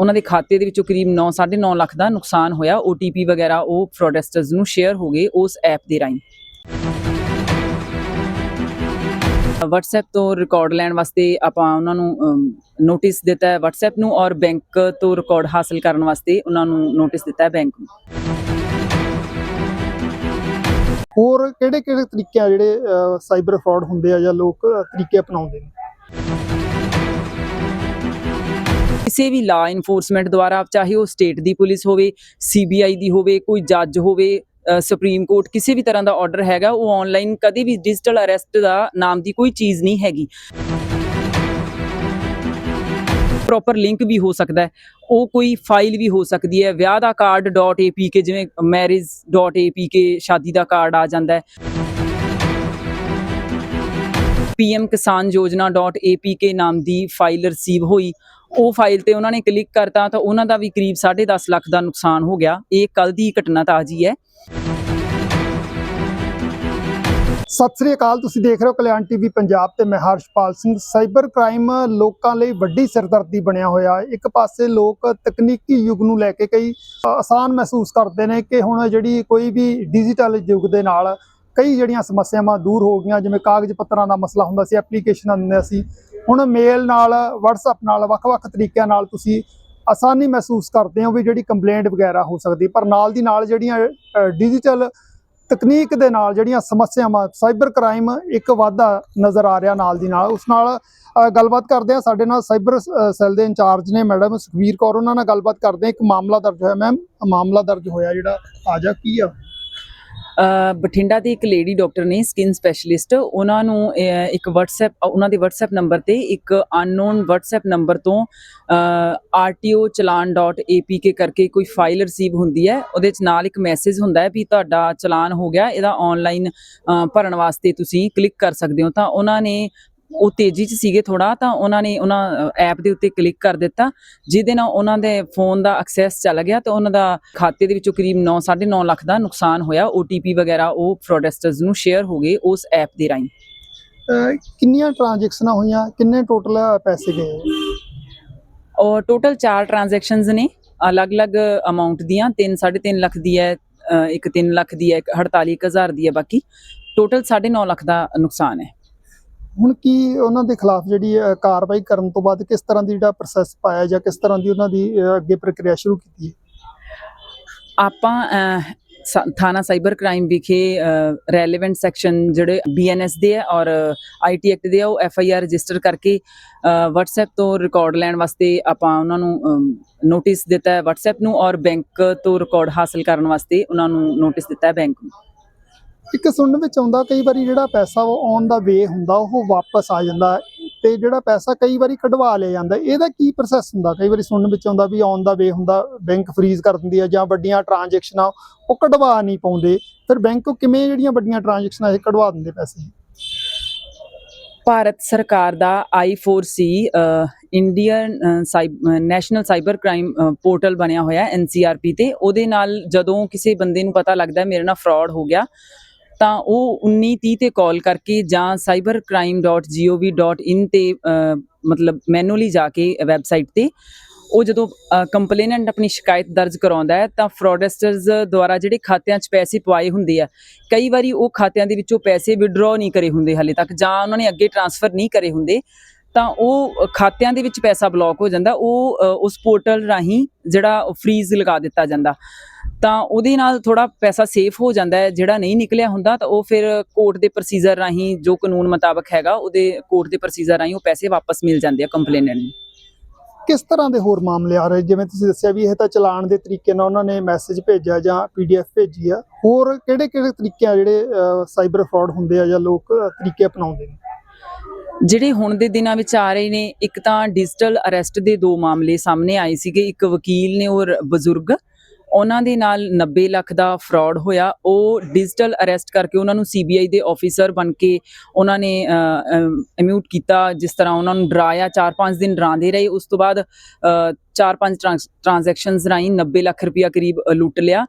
ਉਹਨਾਂ ਦੇ ਖਾਤੇ ਦੇ ਵਿੱਚੋਂ ਕਰੀਬ 9 9.5 ਲੱਖ ਦਾ ਨੁਕਸਾਨ ਹੋਇਆ। OTP ਵਗੈਰਾ ਉਹ ਫਰਾਡਸਟਰਸ ਨੂੰ ਸ਼ੇਅਰ ਹੋ ਗਏ ਉਸ ਐਪ ਦੇ ਰਾਹੀਂ। WhatsApp ਤੋਂ ਰਿਕਾਰਡ ਲੈਣ ਵਾਸਤੇ ਆਪਾਂ ਉਹਨਾਂ ਨੂੰ ਨੋਟਿਸ ਦਿੱਤਾ ਹੈ WhatsApp ਨੂੰ ਔਰ ਬੈਂਕ ਤੋਂ ਰਿਕਾਰਡ ਹਾਸਲ ਕਰਨ ਵਾਸਤੇ ਉਹਨਾਂ ਨੂੰ ਨੋਟਿਸ ਦਿੱਤਾ ਹੈ ਬੈਂਕ ਨੂੰ। ਹੋਰ ਕਿਹੜੇ ਕਿਹੜੇ ਤਰੀਕੇ ਆ ਜਿਹੜੇ ਸਾਈਬਰ ਫਰਾਡ ਹੁੰਦੇ ਆ ਜਾਂ ਲੋਕ ਤਰੀਕੇ ਅਪਣਾਉਂਦੇ ਨੇ? ਕਿਸੇ ਵੀ ਲਾ ਇਨਫੋਰਸਮੈਂਟ ਦੁਆਰਾ, ਚਾਹੇ ਉਹ ਸਟੇਟ ਦੀ ਪੁਲਿਸ ਹੋਵੇ ਸੀਬੀਆਈ ਦੀ ਹੋਵੇ, ਕੋਈ ਜੱਜ ਹੋਵੇ ਸੁਪਰੀਮ ਕੋਰਟ ਕਿਸੇ ਵੀ ਤਰ੍ਹਾਂ ਦਾ ਆਰਡਰ ਹੈਗਾ, ਉਹ ਆਨਲਾਈਨ ਕਦੇ ਵੀ ਡਿਜੀਟਲ ਅਰੈਸਟ ਦਾ ਨਾਮ ਦੀ ਕੋਈ ਚੀਜ਼ ਨਹੀਂ ਹੈਗੀ। ਪ੍ਰੋਪਰ ਲਿੰਕ ਵੀ ਹੋ ਸਕਦਾ ਹੈ। ਉਹ ਕੋਈ ਫਾਈਲ ਵੀ ਹੋ ਸਕਦੀ ਹੈ। ਵਿਆਹ ਦਾ ਕਾਰਡ .apk ਜਿਵੇਂ marriage.apk ਸ਼ਾਦੀ ਦਾ ਕਾਰਡ ਆ ਜਾਂਦਾ ਹੈ। ਪੀਐਮ ਕਿਸਾਨ ਯੋਜਨਾ .apk ਨਾਮ ਦੀ ਫਾਈਲ ਰਿਸੀਵ ਹੋਈ। ਉਹ ਫਾਈਲ ਤੇ ਉਹਨਾਂ ਨੇ ਕਲਿੱਕ ਕਰਤਾ ਤਾਂ ਉਹਨਾਂ ਦਾ ਵੀ ਕਰੀਬ 10.5 ਲੱਖ ਦਾ ਨੁਕਸਾਨ ਹੋ ਗਿਆ। ਇਹ ਕੱਲ ਦੀ ਘਟਨਾ ਤਾਜੀ ਹੈ। ਸਤਿ ਸ੍ਰੀ ਅਕਾਲ, ਤੁਸੀਂ ਦੇਖ ਰਹੇ ਹੋ ਕਲਿਆਣ ਟੀਵੀ ਪੰਜਾਬ ਤੇ ਮੈਂ ਹਰਸ਼ਪਾਲ ਸਿੰਘ। ਸਾਈਬਰ ਕ੍ਰਾਈਮ ਲੋਕਾਂ ਲਈ ਵੱਡੀ ਸਿਰਦਰਦੀ ਬਣਿਆ ਹੋਇਆ ਹੈ। ਇੱਕ ਪਾਸੇ ਲੋਕ ਤਕਨੀਕੀ ਯੁੱਗ ਨੂੰ ਲੈ ਕੇ ਕਈ ਆਸਾਨ ਮਹਿਸੂਸ ਕਰਦੇ ਨੇ ਕਿ ਹੁਣ ਜਿਹੜੀ ਕੋਈ ਵੀ ਡਿਜੀਟਲ ਯੁੱਗ ਦੇ ਨਾਲ ਕਈ ਜਿਹੜੀਆਂ ਸਮੱਸਿਆਵਾਂ ਦੂਰ ਹੋ ਗਈਆਂ, ਜਿਵੇਂ ਕਾਗਜ਼ ਪੱਤਰਾਂ ਦਾ ਮਸਲਾ ਹੁੰਦਾ ਸੀ, ਐਪਲੀਕੇਸ਼ਨਾਂ ਦਿੰਦੇ ਸੀ ਹੁਣ ਮੇਲ ਨਾਲ, WhatsApp ਨਾਲ, ਵੱਖ-ਵੱਖ ਤਰੀਕਿਆਂ ਨਾਲ ਤੁਸੀਂ ਆਸਾਨੀ ਮਹਿਸੂਸ ਕਰਦੇ ਹੋ ਵੀ ਜਿਹੜੀ ਕੰਪਲੇਂਟ ਵਗੈਰਾ ਹੋ ਸਕਦੀ, ਪਰ ਨਾਲ ਦੀ ਨਾਲ ਜਿਹੜੀਆਂ ਡਿਜੀਟਲ ਤਕਨੀਕ ਦੇ ਨਾਲ ਜਿਹੜੀਆਂ ਸਮੱਸਿਆਵਾਂ ਸਾਈਬਰ ਕ੍ਰਾਈਮ ਇੱਕ ਵਾਧਾ ਨਜ਼ਰ ਆ ਰਿਹਾ ਨਾਲ ਦੀ ਨਾਲ। ਉਸ ਨਾਲ ਗੱਲਬਾਤ ਕਰਦੇ ਆ ਸਾਡੇ ਨਾਲ ਸਾਈਬਰ ਸੈੱਲ ਦੇ ਇੰਚਾਰਜ ਨੇ ਮੈਡਮ ਸੁਖਵੀਰ ਕੌਰ, ਉਹਨਾਂ ਨਾਲ ਗੱਲਬਾਤ ਕਰਦੇ ਆ ਇੱਕ ਮਾਮਲਾ ਦਰਜ ਹੋਇਆ, ਮੈਮ, ਮਾਮਲਾ ਦਰਜ ਹੋਇਆ ਜਿਹੜਾ, ਤਾਜ਼ਾ ਕੀ ਆ? ਬਠਿੰਡਾ ਦੇ ਇੱਕ ਲੇਡੀ ਡਾਕਟਰ ਨੇ ਸਕਿਨ ਸਪੈਸ਼ਲਿਸਟ ਉਹਨਾਂ ਨੂੰ ਇੱਕ WhatsApp, ਉਹਨਾਂ ਦੇ WhatsApp ਨੰਬਰ ਤੇ ਇੱਕ ਅਨਨੋਨ WhatsApp ਨੰਬਰ ਤੋਂ rtochalan.apk ਕਰਕੇ ਕੋਈ ਫਾਈਲ ਰਿਸੀਵ ਹੁੰਦੀ ਹੈ, ਉਹਦੇ ਚ ਨਾਲ ਇੱਕ ਮੈਸੇਜ ਹੁੰਦਾ ਹੈ ਵੀ ਤੁਹਾਡਾ ਚਲਾਨ ਹੋ ਗਿਆ, ਇਹਦਾ ਆਨਲਾਈਨ ਭਰਨ ਵਾਸਤੇ ਤੁਸੀਂ ਕਲਿੱਕ ਕਰ ਸਕਦੇ ਹੋ। ਤਾਂ ਉਹਨਾਂ ਨੇ ਉਹ ਤੇਜ਼ੀ ਚ ਸੀਗੇ ਥੋੜਾ ਤਾਂ ਉਹਨਾਂ ਨੇ ਉਹਨਾਂ ਐਪ ਦੇ ਉੱਤੇ ਕਲਿੱਕ ਕਰ ਦਿੱਤਾ ਜਿਹਦੇ ਨਾਲ ਉਹਨਾਂ ਦੇ ਫੋਨ ਦਾ ਐਕਸੈਸ ਚੱਲ ਗਿਆ ਤੇ ਉਹਨਾਂ ਦਾ ਖਾਤੇ ਦੇ ਵਿੱਚੋਂ ਕਰੀਬ 9 9.5 ਲੱਖ ਦਾ ਨੁਕਸਾਨ ਹੋਇਆ। OTP ਵਗੈਰਾ ਉਹ ਫਰਾਡਸਟਰਸ ਨੂੰ ਸ਼ੇਅਰ ਹੋ ਗਏ ਉਸ ਐਪ ਦੇ ਰਾਹੀਂ। ਕਿੰਨੀਆਂ ਟ੍ਰਾਂਜੈਕਸ਼ਨਾਂ ਹੋਈਆਂ? ਕਿੰਨੇ ਟੋਟਲ ਪੈਸੇ ਗਏ? ਔਰ ਟੋਟਲ 4 ਟ੍ਰਾਂਜੈਕਸ਼ਨਸ ਨੇ ਅਲੱਗ-ਅਲੱਗ ਅਮਾਉਂਟ ਦੀਆਂ 3 3.5 ਲੱਖ ਦੀ ਹੈ ਇੱਕ 3 ਲੱਖ ਦੀ ਹੈ ਇੱਕ 48000 ਦੀ ਹੈ ਬਾਕੀ। ਟੋਟਲ 9.5 ਲੱਖ ਦਾ ਨੁਕਸਾਨ ਹੈ। ਹੁਣ ਕੀ ਉਹਨਾਂ ਦੇ ਖਿਲਾਫ ਜਿਹੜੀ ਕਾਰਵਾਈ ਕਰਨ ਤੋਂ ਬਾਅਦ ਕਿਸ ਤਰ੍ਹਾਂ ਦੀ ਜਿਹੜਾ ਪ੍ਰੋਸੈਸ ਪਾਇਆ ਜਾਂ ਕਿਸ ਤਰ੍ਹਾਂ ਦੀ ਉਹਨਾਂ ਦੀ ਅੱਗੇ ਪ੍ਰਕਿਰਿਆ ਸ਼ੁਰੂ ਕੀਤੀ ਹੈ? ਆਪਾਂ ਥਾਣਾ ਸਾਈਬਰ ਕ੍ਰਾਈਮ ਵਿਖੇ ਰੈਲੇਵੈਂਟ ਸੈਕਸ਼ਨ ਜਿਹੜੇ ਬੀਐਨਐਸ ਦੇ ਆ ਔਰ ਆਈਟੀ ਐਕਟ ਦੇ ਆ ਉਹ ਐਫਆਈਆਰ ਰਜਿਸਟਰ ਕਰਕੇ ਅਹ, WhatsApp ਤੋਂ ਰਿਕਾਰਡ ਲੈਣ ਵਾਸਤੇ ਆਪਾਂ ਉਹਨਾਂ ਨੂੰ ਨੋਟਿਸ ਦਿੱਤਾ ਹੈ WhatsApp ਨੂੰ ਔਰ ਬੈਂਕ ਤੋਂ ਰਿਕਾਰਡ ਹਾਸਲ ਕਰਨ ਵਾਸਤੇ ਉਹਨਾਂ ਨੂੰ ਨੋਟਿਸ ਦਿੱਤਾ ਹੈ ਬੈਂਕ ਨੂੰ। ਇੱਕ ਸੁਣਨ ਵਿੱਚ ਆਉਂਦਾ ਕਈ ਵਾਰੀ ਜਿਹੜਾ ਪੈਸਾ ਉਹ ਆਉਣ ਦਾ ਵੇ ਹੁੰਦਾ, ਉਹ ਵਾਪਸ ਆ ਜਾਂਦਾ ਹੈ ਤੇ ਜਿਹੜਾ ਪੈਸਾ ਕਈ ਵਾਰੀ ਕਢਵਾ ਲਿਆ ਜਾਂਦਾ, ਇਹਦਾ ਕੀ ਪ੍ਰੋਸੈਸ ਹੁੰਦਾ? ਕਈ ਵਾਰੀ ਸੁਣਨ ਵਿੱਚ ਆਉਂਦਾ ਵੀ ਆਉਣ ਦਾ ਵੇ ਹੁੰਦਾ, ਬੈਂਕ ਫ੍ਰੀਜ਼ ਕਰ ਦਿੰਦੀ ਹੈ ਜਾਂ ਵੱਡੀਆਂ ਟ੍ਰਾਂਜੈਕਸ਼ਨਾਂ ਉਹ ਕਢਵਾ ਨਹੀਂ ਪਾਉਂਦੇ, ਫਿਰ ਬੈਂਕ ਕਿਵੇਂ ਜਿਹੜੀਆਂ ਵੱਡੀਆਂ ਟ੍ਰਾਂਜੈਕਸ਼ਨਾਂ ਇਹ ਕਢਵਾ ਦਿੰਦੇ ਪੈਸੇ? ਭਾਰਤ ਸਰਕਾਰ ਦਾ I4C Indian national cyber crime portal ਬਣਿਆ ਹੋਇਆ ਹੈ NCRP ਤੇ। ਉਹਦੇ ਨਾਲ ਜਦੋਂ ਕਿਸੇ ਬੰਦੇ ਨੂੰ ਪਤਾ ਲੱਗਦਾ, ਮੇਰੇ ਨਾਲ ਫਰਾਡ ਹੋ ਗਿਆ ਤਾਂ ਉਹ 1930 ਤੇ ਕਾਲ ਕਰਕੇ ਜਾਂ cybercrime.gov.in ਤੇ ਮਤਲਬ ਮੈਨੂਅਲੀ ਜਾ ਕੇ ਵੈਬਸਾਈਟ ਤੇ ਉਹ ਜਦੋਂ ਕੰਪਲੇਨੈਂਟ ਆਪਣੀ ਸ਼ਿਕਾਇਤ ਦਰਜ ਕਰਾਉਂਦਾ ਹੈ ਤਾਂ ਫਰਾਡਸਟਰਸ ਦੁਆਰਾ ਜਿਹੜੇ ਖਾਤਿਆਂ 'ਚ ਪੈਸੇ ਪਵਾਏ ਹੁੰਦੇ ਆ, ਕਈ ਵਾਰੀ ਉਹ ਖਾਤਿਆਂ ਦੇ ਵਿੱਚੋਂ ਪੈਸੇ ਵਿਡਰਾਅ ਨਹੀਂ ਕਰੇ ਹੁੰਦੇ ਹਲੇ ਤੱਕ ਜਾਂ ਉਹਨਾਂ ਨੇ ਅੱਗੇ ਟ੍ਰਾਂਸਫਰ ਨਹੀਂ ਕਰੇ ਹੁੰਦੇ, ਤਾਂ ਉਹ ਖਾਤਿਆਂ ਦੇ ਵਿੱਚ ਪੈਸਾ ਬਲੌਕ ਹੋ ਜਾਂਦਾ, ਉਹ ਉਸ ਪੋਰਟਲ ਰਾਹੀਂ ਜਿਹੜਾ ਫ੍ਰੀਜ਼ ਲਗਾ ਦਿੱਤਾ ਜਾਂਦਾ। ਤਾਂ ਉਹਦੇ ਨਾਲ ਥੋੜਾ ਪੈਸਾ ਸੇਫ ਹੋ ਜਾਂਦਾ ਹੈ ਜਿਹੜਾ ਨਹੀਂ ਨਿਕਲਿਆ ਹੁੰਦਾ ਤਾਂ ਉਹ ਫਿਰ ਕੋਰਟ ਦੇ ਪ੍ਰੋਸੀਜਰ ਰਾਹੀਂ ਜੋ ਕਾਨੂੰਨ ਮੁਤਾਬਕ ਹੈਗਾ ਉਹਦੇ ਕੋਰਟ ਦੇ ਪ੍ਰੋਸੀਜਰ ਰਾਹੀਂ ਉਹ ਪੈਸੇ ਵਾਪਸ ਮਿਲ ਜਾਂਦੇ ਆ ਕੰਪਲੇਨੈਂਟ ਨੂੰ। ਕਿਸ ਤਰ੍ਹਾਂ ਦੇ ਹੋਰ ਮਾਮਲੇ ਆ ਰਹੇ? ਜਿਵੇਂ ਤੁਸੀਂ ਦੱਸਿਆ ਵੀ ਇਹ ਤਾਂ ਚਲਾਨ ਦੇ ਤਰੀਕੇ ਨਾਲ ਉਹਨਾਂ ਨੇ ਮੈਸੇਜ ਭੇਜਿਆ ਜਾਂ ਪੀਡੀਐਫ ਭੇਜੀ ਆ। ਹੋਰ ਕਿਹੜੇ ਕਿਹੜੇ ਤਰੀਕੇ ਆ ਜਿਹੜੇ ਸਾਈਬਰ ਫਰਾਡ ਹੁੰਦੇ ਆ ਜਾਂ ਲੋਕ ਤਰੀਕੇ ਅਪਣਾਉਂਦੇ ਨੇ? ਜਿਹੜੇ ਹੁਣ ਦੇ ਦਿਨਾਂ ਵਿੱਚ ਆ ਰਹੇ ਨੇ ਇੱਕ ਤਾਂ ਡਿਜੀਟਲ ਅਰੈਸਟ ਦੇ ਦੋ ਮਾਮਲੇ ਸਾਹਮਣੇ ਆਏ ਸੀਗੇ ਇੱਕ ਵਕੀਲ ਨੇ ਔਰ ਬਜ਼ੁਰਗ। ਉਹਨਾਂ ਦੇ ਨਾਲ 90 ਲੱਖ ਦਾ ਫਰਾਡ ਹੋਇਆ। ਉਹ ਡਿਜੀਟਲ ਅਰੈਸਟ ਕਰਕੇ ਉਹਨਾਂ ਨੂੰ ਸੀਬੀਆਈ ਦੇ ਆਫੀਸਰ ਬਣ ਕੇ ਉਹਨਾਂ ਨੇ ਇਮਿਊਟ ਕੀਤਾ ਜਿਸ ਤਰ੍ਹਾਂ ਉਹਨਾਂ ਨੂੰ ਡਰਾਇਆ 4-5 ਦਿਨ ਡਰਾਉਂਦੇ ਰਹੇ। ਉਸ ਤੋਂ ਬਾਅਦ ਅ, ਚਾਰ ਪੰਜ ਟ੍ਰਾਂਜੈਕਸ਼ਨਸ ਰਾਹੀਂ 90 ਲੱਖ ਰੁਪਇਆ ਕਰੀਬ ਲੁੱਟ ਲਿਆ।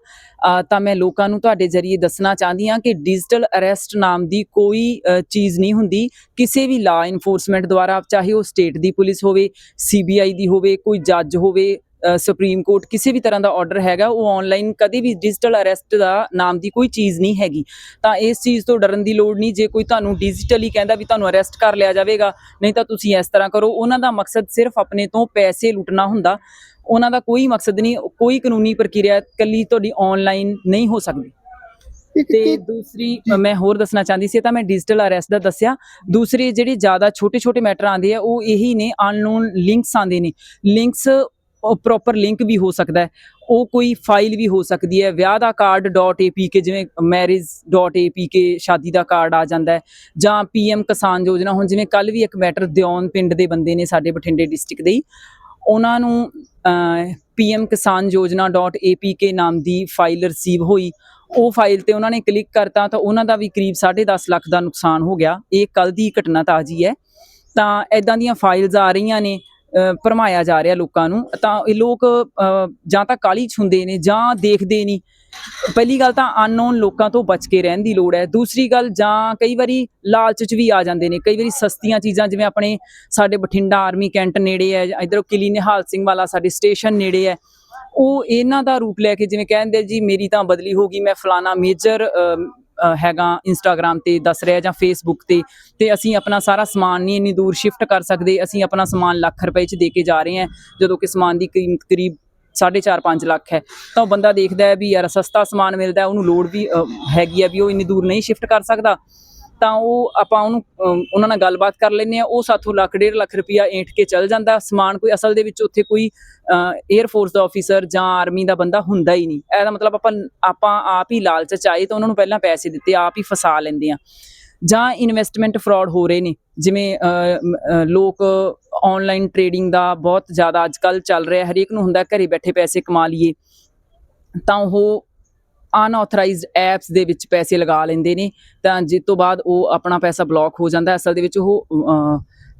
ਤਾਂ ਮੈਂ ਲੋਕਾਂ ਨੂੰ ਤੁਹਾਡੇ ਜਰੀਏ ਦੱਸਣਾ ਚਾਹੁੰਦੀ ਹਾਂ ਕਿ ਡਿਜੀਟਲ ਅਰੈਸਟ ਨਾਮ ਦੀ ਕੋਈ ਚੀਜ਼ ਨਹੀਂ ਹੁੰਦੀ। ਕਿਸੇ ਵੀ ਲਾ ਇਨਫੋਰਸਮੈਂਟ ਦੁਆਰਾ ਚਾਹੇ ਉਹ ਸਟੇਟ ਦੀ ਪੁਲਿਸ ਹੋਵੇ ਸੀਬੀਆਈ ਦੀ ਹੋਵੇ ਕੋਈ ਜੱਜ ਹੋਵੇ ਸੁਪਰੀਮ ਕੋਰਟ ਕਿਸੇ ਵੀ ਤਰ੍ਹਾਂ ਦਾ ਆਰਡਰ ਹੈਗਾ ਉਹ ਆਨਲਾਈਨ ਕਦੇ ਵੀ ਡਿਜੀਟਲ ਅਰੈਸਟ ਦਾ ਨਾਮ ਦੀ ਕੋਈ ਚੀਜ਼ ਨਹੀਂ ਹੈਗੀ। ਤਾਂ ਇਸ ਚੀਜ਼ ਤੋਂ ਡਰਨ ਦੀ ਲੋੜ ਨਹੀਂ ਜੇ ਕੋਈ ਤੁਹਾਨੂੰ ਡਿਜੀਟਲੀ ਕਹਿੰਦਾ ਵੀ ਤੁਹਾਨੂੰ ਅਰੈਸਟ ਕਰ ਲਿਆ ਜਾਵੇਗਾ ਨਹੀਂ ਤਾਂ ਤੁਸੀਂ ਇਸ ਤਰ੍ਹਾਂ ਕਰੋ। ਉਹਨਾਂ ਦਾ ਮਕਸਦ ਸਿਰਫ ਆਪਣੇ ਤੋਂ ਪੈਸੇ ਲੁੱਟਣਾ ਹੁੰਦਾ। ਉਹਨਾਂ ਦਾ ਕੋਈ ਮਕਸਦ ਨਹੀਂ ਕੋਈ ਕਾਨੂੰਨੀ ਪ੍ਰਕਿਰਿਆ ਕੱਲੀ ਤੁਹਾਡੀ ਆਨਲਾਈਨ ਨਹੀਂ ਹੋ ਸਕਦੀ। ਤੇ ਦੂਸਰੀ ਮੈਂ ਹੋਰ ਦੱਸਣਾ ਚਾਹੁੰਦੀ ਸੀ ਤਾਂ ਮੈਂ ਡਿਜੀਟਲ ਅਰੈਸਟ ਦਾ ਦੱਸਿਆ। ਦੂਸਰੇ ਜਿਹੜੇ ਜ਼ਿਆਦਾ ਛੋਟੇ-ਛੋਟੇ ਮੈਟਰ ਆਉਂਦੇ ਆ ਉਹ ਇਹੀ ਨੇ ਅਨਨੋਨ ਲਿੰਕਸ ਆਉਂਦੇ ਨੇ। ਲਿੰਕਸ ਉਹ ਪ੍ਰੋਪਰ ਲਿੰਕ ਵੀ ਹੋ ਸਕਦਾ ਹੈ। ਉਹ ਕੋਈ ਫਾਈਲ ਵੀ ਹੋ ਸਕਦੀ ਹੈ। ਵਿਆਹ ਦਾ ਕਾਰਡ .apk ਜਿਵੇਂ marriage.apk ਸ਼ਾਦੀ ਦਾ ਕਾਰਡ ਆ ਜਾਂਦਾ ਹੈ। ਜਾਂ ਪੀਐਮ ਕਿਸਾਨ ਯੋਜਨਾ, ਹੁਣ ਜਿਵੇਂ ਕੱਲ ਵੀ ਇੱਕ ਮੈਟਰ ਦਿਉਨ ਪਿੰਡ ਦੇ ਬੰਦੇ ਨੇ ਸਾਡੇ ਬਠਿੰਡੇ ਡਿਸਟ੍ਰਿਕਟ ਦੇ ਹੀ, ਉਹਨਾਂ ਨੂੰ ਪੀਐਮ ਕਿਸਾਨ ਯੋਜਨਾ .apk ਨਾਮ ਦੀ ਫਾਈਲ ਰਿਸੀਵ ਹੋਈ। ਉਹ ਫਾਈਲ ਤੇ ਉਹਨਾਂ ਨੇ ਕਲਿੱਕ ਕਰਤਾ ਤਾਂ ਉਹਨਾਂ ਦਾ ਵੀ ਕਰੀਬ 10.5 ਲੱਖ ਦਾ ਨੁਕਸਾਨ ਹੋ ਗਿਆ। ਇਹ ਕੱਲ ਦੀ ਘਟਨਾ ਤਾਜੀ ਹੈ। ਤਾਂ ਐਦਾਂ ਦੀਆਂ ਫਾਈਲਸ ਆ ਰਹੀਆਂ ਨੇ। ਅ, ਭਰਮਾਇਆ ਜਾ ਰਿਹਾ ਲੋਕਾਂ ਨੂੰ ਤਾਂ ਇਹ ਲੋਕ ਜਾਂ ਤਾਂ ਕਾਲੀ ਚ ਹੁੰਦੇ ਨੇ ਜਾਂ ਦੇਖਦੇ ਨਹੀਂ। ਪਹਿਲੀ ਗੱਲ ਤਾਂ ਅਨਨੋਨ ਲੋਕਾਂ ਤੋਂ ਬਚ ਕੇ ਰਹਿਣ ਦੀ ਲੋੜ ਹੈ। ਦੂਸਰੀ ਗੱਲ ਜਾਂ ਕਈ ਵਾਰੀ ਲਾਲਚ ਚ ਵੀ ਆ ਜਾਂਦੇ ਨੇ। ਕਈ ਵਾਰੀ ਸਸਤੀਆਂ ਚੀਜ਼ਾਂ ਜਿਵੇਂ ਆਪਣੇ ਸਾਡੇ ਬਠਿੰਡਾ ਆਰਮੀ ਕੈਂਟ ਨੇੜੇ ਹੈ ਇਧਰ ਕਿਲੀ ਨਿਹਾਲ ਸਿੰਘ ਵਾਲਾ ਸਾਡੇ ਸਟੇਸ਼ਨ ਨੇੜੇ ਹੈ ਉਹ ਇਹਨਾਂ ਦਾ ਰੂਪ ਲੈ ਕੇ ਜਿਵੇਂ ਕਹਿੰਦੇ ਜੀ ਮੇਰੀ ਤਾਂ ਬਦਲੀ ਹੋ ਗਈ ਮੈਂ ਫਲਾਣਾ ਮੇਜਰ ਹੈਗਾ ਇੰਸਟਾਗ੍ਰam ਤੇ ਦੱਸ ਰਿਹਾ ਜਾਂ ਫੇਸਬੁੱਕ ਤੇ ਤੇ ਅਸੀਂ ਆਪਣਾ ਸਾਰਾ ਸਮਾਨ ਨਹੀਂ ਇੰਨੀ ਦੂਰ ਸ਼ਿਫਟ ਕਰ ਸਕਦੇ, ਅਸੀਂ ਆਪਣਾ ਸਮਾਨ ਲੱਖ ਰੁਪਏ ਚ ਦੇ ਕੇ ਜਾ ਰਹੇ ਹਾਂ, ਜਦੋਂ ਕਿ ਸਮਾਨ ਦੀ ਕੀਮਤ ਕਰੀਬ 4.5 5 ਲੱਖ ਹੈ। ਤਾਂ ਉਹ ਬੰਦਾ ਦੇਖਦਾ ਹੈ ਵੀ ਯਾਰ ਸਸਤਾ ਸਮਾਨ ਮਿਲਦਾ ਉਹਨੂੰ ਲੋੜ ਵੀ ਹੈਗੀ ਹੈ ਵੀ ਉਹ ਇੰਨੀ ਦੂਰ ਨਹੀਂ ਸ਼ਿਫਟ ਕਰ ਸਕਦਾ। ਤਾਂ ਉਹ ਆਪਾਂ ਉਹਨੂੰ ਉਹਨਾਂ ਨਾਲ ਗੱਲਬਾਤ ਕਰ ਲੈਂਦੇ ਆ ਉਹ ਸਾਥੋਂ ਲੱਖ ਡੇਢ ਲੱਖ ਰੁਪਇਆ ਏਂਠ ਕੇ ਚੱਲ ਜਾਂਦਾ। ਸਮਾਨ ਕੋਈ ਅਸਲ ਦੇ ਵਿੱਚ ਉੱਥੇ ਕੋਈ 에ਅਰ ਫੋਰਸ ਦਾ ਆਫੀਸਰ ਜਾਂ ਆਰਮੀ ਦਾ ਬੰਦਾ ਹੁੰਦਾ ਹੀ ਨਹੀਂ। ਇਹਦਾ ਮਤਲਬ ਆਪਾਂ ਆਪਾਂ ਆਪ ਹੀ ਲਾਲਚ ਚ ਆਏ ਤਾਂ ਉਹਨਾਂ ਨੂੰ ਪਹਿਲਾਂ ਪੈਸੇ ਦਿੱਤੇ, ਆਪ ਹੀ ਫਸਾ ਲੈਂਦੇ ਆ। ਜਾਂ ਇਨਵੈਸਟਮੈਂਟ ਫਰਾਡ ਹੋ ਰਹੇ ਨੇ। ਜਿਵੇਂ ਲੋਕ ਆਨਲਾਈਨ ਟ੍ਰੇਡਿੰਗ ਦਾ ਬਹੁਤ ਜ਼ਿਆਦਾ ਅੱਜਕੱਲ ਚੱਲ ਰਿਹਾ। ਹਰੇਕ ਨੂੰ ਹੁੰਦਾ ਘਰੇ ਬੈਠੇ ਪੈਸੇ ਕਮਾ ਲਈਏ। ਤਾਂ ਉਹ ਅਨਆਥੋਰਾਈਜ਼ਡ ਐਪਸ ਦੇ ਵਿੱਚ ਪੈਸੇ ਲਗਾ ਲੈਂਦੇ ਨੇ, ਤਾਂ ਜਿਸ ਤੋਂ ਬਾਅਦ ਉਹ ਆਪਣਾ ਪੈਸਾ ਬਲੌਕ ਹੋ ਜਾਂਦਾ, ਅਸਲ ਦੇ ਵਿੱਚ ਉਹ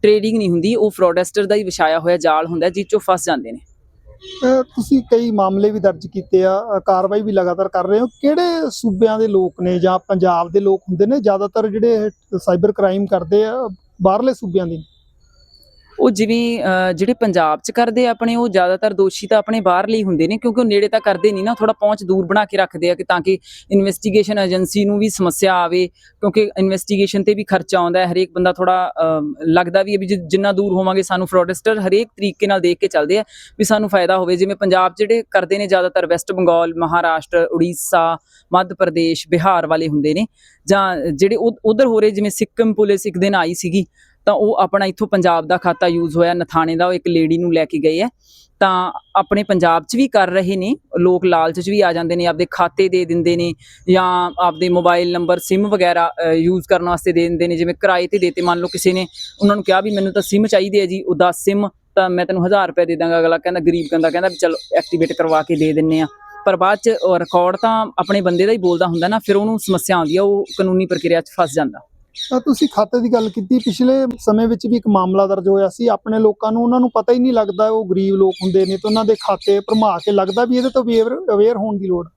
ਟ੍ਰੇਡਿੰਗ ਨਹੀਂ ਹੁੰਦੀ, ਉਹ ਫਰਾਡਸਟਰ ਦਾ ਹੀ ਵਿਛਾਇਆ ਹੋਇਆ ਜਾਲ ਹੁੰਦਾ, ਜਿਸ ਚੋਂ ਫਸ ਜਾਂਦੇ ਨੇ। ਤੁਸੀਂ ਕਈ ਮਾਮਲੇ ਵੀ ਦਰਜ ਕੀਤੇ ਆ ਕਾਰਵਾਈ ਵੀ ਲਗਾਤਾਰ ਕਰ ਰਹੇ ਹੋ। ਕਿਹੜੇ ਸੂਬਿਆਂ ਦੇ ਲੋਕ ਨੇ ਜਾਂ ਪੰਜਾਬ ਦੇ ਲੋਕ ਹੁੰਦੇ ਨੇ? ਜ਼ਿਆਦਾਤਰ ਜਿਹੜੇ ਸਾਈਬਰ ਕ੍ਰਾਈਮ ਕਰਦੇ ਆ, ਬਾਹਰਲੇ ਸੂਬਿਆਂ ਦੇ ਉਹ ਜਿਵੇਂ ਜਿਹੜੇ ਪੰਜਾਬ 'ਚ ਕਰਦੇ ਆ ਆਪਣੇ, ਉਹ ਜ਼ਿਆਦਾਤਰ ਦੋਸ਼ੀ ਤਾਂ ਆਪਣੇ ਬਾਹਰਲੇ ਹੀ ਹੁੰਦੇ ਨੇ, ਕਿਉਂਕਿ ਉਹ ਨੇੜੇ ਤਾਂ ਕਰਦੇ ਨਹੀਂ ਨਾ ਥੋੜਾ ਪਹੁੰਚ ਦੂਰ ਬਣਾ ਕੇ ਰੱਖਦੇ ਆ ਕਿ ਤਾਂ ਕਿ ਇਨਵੈਸਟੀਗੇਸ਼ਨ ਏਜੰਸੀ ਨੂੰ ਵੀ ਸਮੱਸਿਆ ਆਵੇ, ਕਿਉਂਕਿ ਇਨਵੈਸਟੀਗੇਸ਼ਨ ਤੇ ਵੀ ਖਰਚਾ ਆਉਂਦਾ ਹੈ, ਹਰੇਕ ਬੰਦਾ ਥੋੜਾ ਲੱਗਦਾ ਵੀ ਹੈ ਵੀ ਜਿੰਨਾ ਦੂਰ ਹੋਵਾਂਗੇ ਸਾਨੂੰ ਫਰਾਡਸਟਰ ਹਰੇਕ ਤਰੀਕੇ ਨਾਲ ਦੇਖ ਕੇ ਚੱਲਦੇ ਆ, ਵੀ ਸਾਨੂੰ ਫਾਇਦਾ ਹੋਵੇ। ਜਿਵੇਂ ਪੰਜਾਬ ਜਿਹੜੇ ਕਰਦੇ ਨੇ ਜ਼ਿਆਦਾਤਰ ਵੈਸਟ ਬੰਗਾਲ ਮਹਾਰਾਸ਼ਟਰ ਉੜੀਸਾ ਮੱਧ ਪ੍ਰਦੇਸ਼ ਬਿਹਾਰ ਵਾਲੇ ਹੁੰਦੇ ਨੇ, ਜਾਂ ਜਿਹੜੇ ਉਧਰ ਹੋ ਰਹੇ, ਜਿਵੇਂ ਸਿੱਕਮ ਪੁਲਿਸ ਇੱਕ ਦਿਨ ਆਈ ਸੀਗੀ ਤਾਂ ਉਹ ਆਪਣਾ ਇੱਥੋਂ ਪੰਜਾਬ ਦਾ ਖਾਤਾ ਯੂਜ਼ ਹੋਇਆ, ਨਥਾਣੇ ਦਾ, ਉਹ ਇੱਕ ਲੇਡੀ ਨੂੰ ਲੈ ਕੇ ਗਏ ਹੈ ਤਾਂ ਆਪਣੇ ਪੰਜਾਬ 'ਚ ਵੀ ਕਰ ਰਹੇ ਨੇ, ਲੋਕ ਲਾਲਚ 'ਚ ਵੀ ਆ ਜਾਂਦੇ ਨੇ, ਆਪਦੇ ਖਾਤੇ ਦੇ ਦਿੰਦੇ ਨੇ, ਜਾਂ ਆਪਦੇ ਮੋਬਾਈਲ ਨੰਬਰ SIM ਵਗੈਰਾ ਯੂਜ਼ ਕਰਨ ਵਾਸਤੇ ਦੇ ਦਿੰਦੇ ਨੇ, ਜਿਵੇਂ ਕਿਰਾਏ ਤੇ ਦੇਤੇ, ਮੰਨ ਲਓ ਕਿਸੇ ਨੇ, ਉਹਨਾਂ ਨੂੰ ਕਿਹਾ ਵੀ ਮੈਨੂੰ ਤਾਂ SIM ਚਾਹੀਦੀ ਹੈ ਜੀ, ਉਹ 10 SIM, ਤਾਂ ਮੈਂ ਤੈਨੂੰ 1000 ਰੁਪਏ ਦੇ ਦਾਂਗਾ, ਅਗਲਾ ਕਹਿੰਦਾ, ਗਰੀਬ ਕਹਿੰਦਾ ਕਹਿੰਦਾ ਵੀ ਚਲੋ ਐਕਟੀਵੇਟ ਕਰਵਾ ਕੇ ਦੇ ਦਿੰਨੇ ਆ। ਪਰ ਬਾਅਦ ਚ ਰਿਕਾਰਡ ਤਾਂ ਆਪਣੇ ਬੰਦੇ ਦਾ ਹੀ ਬੋਲਦਾ ਹੁੰਦਾ ਨਾ, ਫਿਰ ਉਹਨੂੰ ਸਮੱਸਿਆ ਆਉਂਦੀ ਆ, ਉਹ ਕਾਨੂੰਨੀ ਪ੍ਰਕਿਰਿਆ 'ਚ ਫਸ ਜਾਂਦਾ। ਤੁਸੀਂ ਖਾਤੇ ਦੀ ਗੱਲ ਕੀਤੀ ਪਿਛਲੇ ਸਮੇਂ ਵਿੱਚ ਵੀ ਇੱਕ ਮਾਮਲਾ ਦਰਜ ਹੋਇਆ ਸੀ। ਆਪਣੇ ਲੋਕਾਂ ਨੂੰ ਉਹਨਾਂ ਨੂੰ ਪਤਾ ਹੀ ਨਹੀਂ ਲੱਗਦਾ ਉਹ ਗਰੀਬ ਲੋਕ ਹੁੰਦੇ ਨੇ ਤੇ ਉਹਨਾਂ ਦੇ ਖਾਤੇ ਭਰਮਾ ਕੇ ਲੱਗਦਾ ਵੀ ਇਹਦੇ ਤੋਂ ਅਵੇਅਰ ਹੋਣ ਦੀ ਲੋੜ।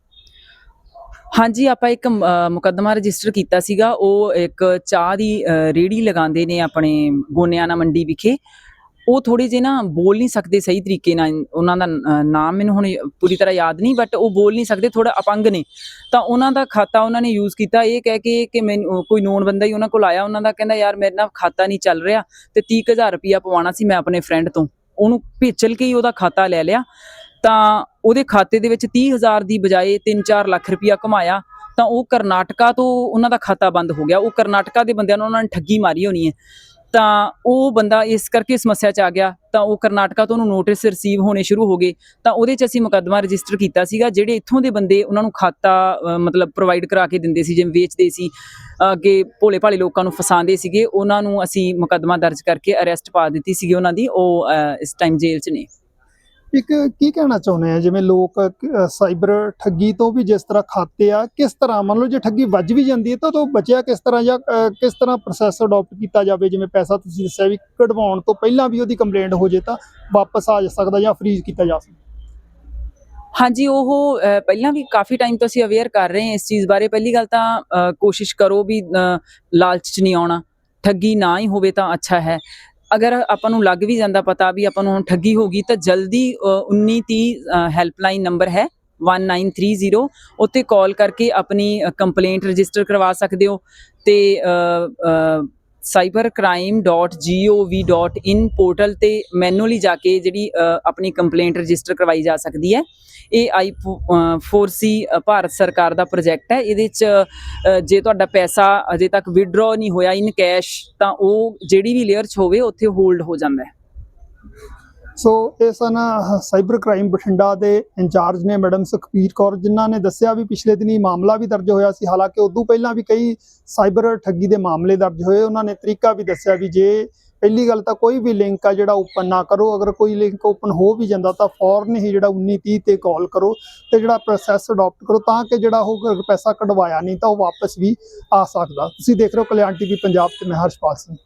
ਹਾਂਜੀ ਆਪਾਂ ਇੱਕ ਮੁਕੱਦਮਾ ਰਜਿਸਟਰ ਕੀਤਾ ਸੀਗਾ। ਉਹ ਇੱਕ ਚਾਹ ਦੀ ਅ, ਰੇਹੜੀ ਲਗਾਉਂਦੇ ਨੇ ਆਪਣੇ ਗੋਨਿਆਣਾ ਮੰਡੀ ਵਿਖੇ। ਉਹ ਥੋੜੇ ਜਿਹੇ ਨਾ ਬੋਲ ਨਹੀਂ ਸਕਦੇ ਸਹੀ ਤਰੀਕੇ ਨਾਲ, ਉਹਨਾਂ ਦਾ ਨਾਮ ਮੈਨੂੰ ਹੁਣ ਪੂਰੀ ਤਰ੍ਹਾਂ ਯਾਦ ਨਹੀਂ ਬਟ ਉਹ ਬੋਲ ਨਹੀਂ ਸਕਦੇ ਥੋੜਾ ਅਪੰਗ ਨੇ। ਤਾਂ ਉਹਨਾਂ ਦਾ ਖਾਤਾ ਉਹਨਾਂ ਨੇ ਯੂਜ਼ ਕੀਤਾ, ਇਹ ਕਹਿ ਕੇ ਕਿ ਮੈਨੂੰ ਕੋਈ ਨੋਨ ਬੰਦਾ ਹੀ ਉਹਨਾਂ ਕੋਲ ਆਇਆ, ਉਹਨਾਂ ਦਾ ਕਹਿੰਦਾ, ਯਾਰ, ਮੇਰੇ ਨਾਲ ਖਾਤਾ ਨਹੀਂ ਚੱਲ ਰਿਹਾ ਤੇ 30000 ਰੁਪਇਆ ਪਵਾਉਣਾ ਸੀ ਮੈਂ ਆਪਣੇ ਫਰੈਂਡ ਤੋਂ। ਉਹਨੂੰ ਭੇਚਲ ਕੇ ਹੀ ਉਹਦਾ ਖਾਤਾ ਲੈ ਲਿਆ। ਤਾਂ ਉਹਦੇ ਖਾਤੇ ਦੇ ਵਿੱਚ 30000 ਦੀ ਬਜਾਏ 3-4 ਲੱਖ ਰੁਪਇਆ ਕਮਾਇਆ। ਤਾਂ ਉਹ ਕਰਨਾਟਕਾ ਤੋਂ ਉਹਨਾਂ ਦਾ ਖਾਤਾ ਬੰਦ ਹੋ ਗਿਆ। ਉਹ ਕਰਨਾਟਕਾ ਦੇ ਬੰਦਿਆਂ ਨੂੰ ਉਹਨਾਂ ਨੇ ਠੱਗੀ ਮਾਰੀ ਹੋਣੀ ਹੈ। ਤਾਂ ਉਹ ਬੰਦਾ ਇਸ ਕਰਕੇ ਸਮੱਸਿਆ 'ਚ ਆ ਗਿਆ, ਤਾਂ ਉਹ ਕਰਨਾਟਕਾ ਤੋਂ ਉਹਨੂੰ ਨੋਟਿਸ ਰਿਸੀਵ ਹੋਣੇ ਸ਼ੁਰੂ ਹੋ ਗਏ। ਤਾਂ ਉਹਦੇ 'ਚ ਅਸੀਂ ਮੁਕੱਦਮਾ ਰਜਿਸਟਰ ਕੀਤਾ ਸੀਗਾ, ਜਿਹੜੇ ਇੱਥੋਂ ਦੇ ਬੰਦੇ ਉਹਨਾਂ ਨੂੰ ਖਾਤਾ ਮਤਲਬ ਪ੍ਰੋਵਾਈਡ ਕਰਾ ਕੇ ਦਿੰਦੇ ਸੀ, ਜਿਵੇਂ ਵੇਚਦੇ ਸੀ ਕਿ ਭੋਲੇ ਭਾਲੇ ਲੋਕਾਂ ਨੂੰ ਫਸਾਉਂਦੇ ਸੀਗੇ, ਉਹਨਾਂ ਨੂੰ ਅਸੀਂ ਮੁਕੱਦਮਾ ਦਰਜ ਕਰਕੇ ਅਰੈਸਟ ਪਾ ਦਿੱਤੀ ਸੀਗੀ ਉਹਨਾਂ ਦੀ, ਉਹ ਇਸ ਟਾਈਮ ਜੇਲ੍ਹ 'ਚ ਨੇ। ਇੱਕ ਕੀ ਕਹਿਣਾ ਚਾਹੁੰਦੇ ਆ? ਜਿਵੇਂ ਲੋਕ ਸਾਈਬਰ ਠੱਗੀ ਤੋਂ ਵੀ ਜਿਸ ਤਰ੍ਹਾਂ ਖਾਤੇ ਆ, ਕਿਸ ਤਰ੍ਹਾਂ, ਮੰਨ ਲਓ ਜੇ ਠੱਗੀ ਵੱਜ ਵੀ ਜਾਂਦੀ ਹੈ ਤਾਂ ਉਹ ਬਚਿਆ ਕਿਸ ਤਰ੍ਹਾਂ ਜਾਂ ਕਿਸ ਤਰ੍ਹਾਂ ਪ੍ਰੋਸੈਸ ਅਡਾਪਟ ਕੀਤਾ ਜਾਵੇ? ਜਿਵੇਂ ਪੈਸਾ ਤੁਸੀਂ ਦੱਸਿਆ ਵੀ ਕਢਵਾਉਣ ਤੋਂ ਪਹਿਲਾਂ ਵੀ ਉਹਦੀ ਕੰਪਲੇਂਟ ਹੋ ਜੇ ਤਾਂ ਵਾਪਸ ਆ ਸਕਦਾ ਜਾਂ ਫ੍ਰੀਜ਼ ਕੀਤਾ ਜਾ ਸਕਦਾ। ਹਾਂਜੀ, ਉਹ ਪਹਿਲਾਂ ਵੀ ਕਾਫੀ ਟਾਈਮ ਤੋਂ ਅਸੀਂ ਅਵੇਅਰ ਕਰ ਰਹੇ ਹਾਂ ਇਸ ਚੀਜ਼ ਬਾਰੇ। ਪਹਿਲੀ ਗੱਲ ਤਾਂ ਕੋਸ਼ਿਸ਼ ਕਰੋ ਵੀ ਲਾਲਚ 'ਚ ਨਹੀਂ ਆਉਣਾ। ਠੱਗੀ ਨਾ ਹੀ ਹੋਵੇ ਤਾਂ ਅੱਛਾ ਹੈ। ਅਗਰ ਆਪਾਂ ਨੂੰ ਲੱਗ ਵੀ ਜਾਂਦਾ ਪਤਾ ਵੀ ਆਪਾਂ ਨੂੰ ਹੁਣ ਠੱਗੀ ਹੋ ਗਈ ਤਾਂ ਜਲਦੀ ਅ, 1930 ਹੈਲਪਲਾਈਨ ਨੰਬਰ ਹੈ 1930 ਉੱਤੇ ਕਾਲ ਕਰਕੇ ਆਪਣੀ ਕੰਪਲੇਂਟ ਰਜਿਸਟਰ ਕਰਵਾ ਸਕਦੇ ਹੋ ਤੇ cybercrime.gov.in ਪੋਰਟਲ ਤੇ ਮੈਨੂਅਲੀ ਜਾ ਕੇ ਜਿਹੜੀ ਆਪਣੀ ਕੰਪਲੇਂਟ ਰਜਿਸਟਰ ਕਰਵਾਈ ਜਾ ਸਕਦੀ ਹੈ। ਇਹ ਆਈ 4C ਭਾਰਤ ਸਰਕਾਰ ਦਾ ਪ੍ਰੋਜੈਕਟ ਹੈ। ਇਹਦੇ ਚ ਜੇ ਤੁਹਾਡਾ ਪੈਸਾ ਅਜੇ ਤੱਕ ਵਿਡਰਾ ਨਹੀਂ ਹੋਇਆ ਇਨ ਕੈਸ਼ ਤਾਂ ਉਹ ਜਿਹੜੀ ਵੀ ਲੇਅਰ 'ਚ ਹੋਵੇ, ਉੱਥੇ ਹੋਲਡ ਹੋ ਜਾਂਦਾ ਹੈ। ਸੋ ਇਹ ਸਨ ਸਾਈਬਰ ਕ੍ਰਾਈਮ ਬਠਿੰਡਾ ਦੇ ਇੰਚਾਰਜ ਨੇ ਮੈਡਮ ਸੁਖਬੀਰ ਕੌਰ, ਜਿਨ੍ਹਾਂ ਨੇ ਦੱਸਿਆ ਵੀ ਪਿਛਲੇ ਦਿਨੀ ਮਾਮਲਾ ਵੀ ਦਰਜ ਹੋਇਆ ਸੀ। ਹਾਲਾਂਕਿ ਉਦੋਂ ਪਹਿਲਾਂ ਵੀ ਕਈ ਸਾਈਬਰ ਠੱਗੀ ਦੇ ਮਾਮਲੇ ਦਰਜ ਹੋਏ। ਉਹਨਾਂ ਨੇ ਤਰੀਕਾ ਵੀ ਦੱਸਿਆ ਵੀ ਜੇ ਪਹਿਲੀ ਗੱਲ ਤਾਂ ਕੋਈ ਵੀ ਲਿੰਕ ਆ ਜਿਹੜਾ ਓਪਨ ਨਾ ਕਰੋ, ਅਗਰ ਕੋਈ ਲਿੰਕ ਓਪਨ ਹੋ ਵੀ ਜਾਂਦਾ ਤਾਂ ਫੌਰਨ ਹੀ ਜਿਹੜਾ 1930 ਤੇ ਕਾਲ ਕਰੋ ਤੇ ਜਿਹੜਾ ਪ੍ਰੋਸੈਸ ਅਡਾਪਟ ਕਰੋ ਤਾਂ ਕਿ ਜਿਹੜਾ ਉਹ ਪੈਸਾ ਕਢਵਾਇਆ ਨਹੀਂ ਤਾਂ ਉਹ ਵਾਪਸ ਵੀ ਆ ਸਕਦਾ। ਤੁਸੀਂ ਦੇਖ ਰਹੇ ਹੋ ਕਲਿਆਣ ਟੀਵੀ ਪੰਜਾਬ ਤੇ ਮੈਂ ਹਰਸ਼ਪਾਲ ਸਿੰਘ।